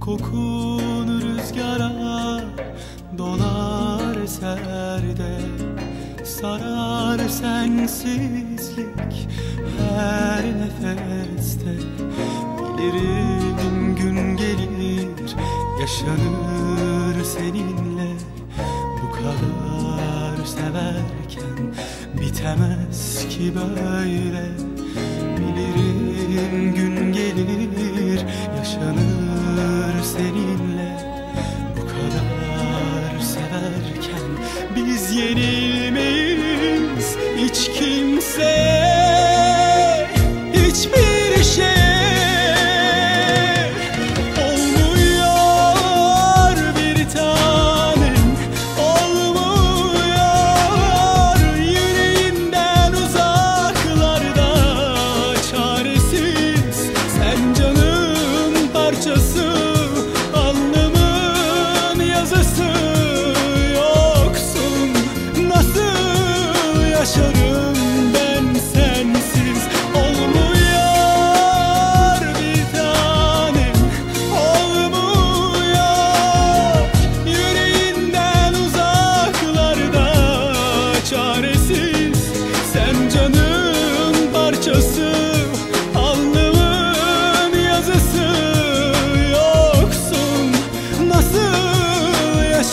Kokun rüzgara eserde Sarar sensizlik her nefeste. Bilirim gün gelir yaşanır seninle. Bu kadar severken bitemez ki böyle. Bilirim gün gelir yaşanır seninle. Bu kadar severken biz yeni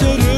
solo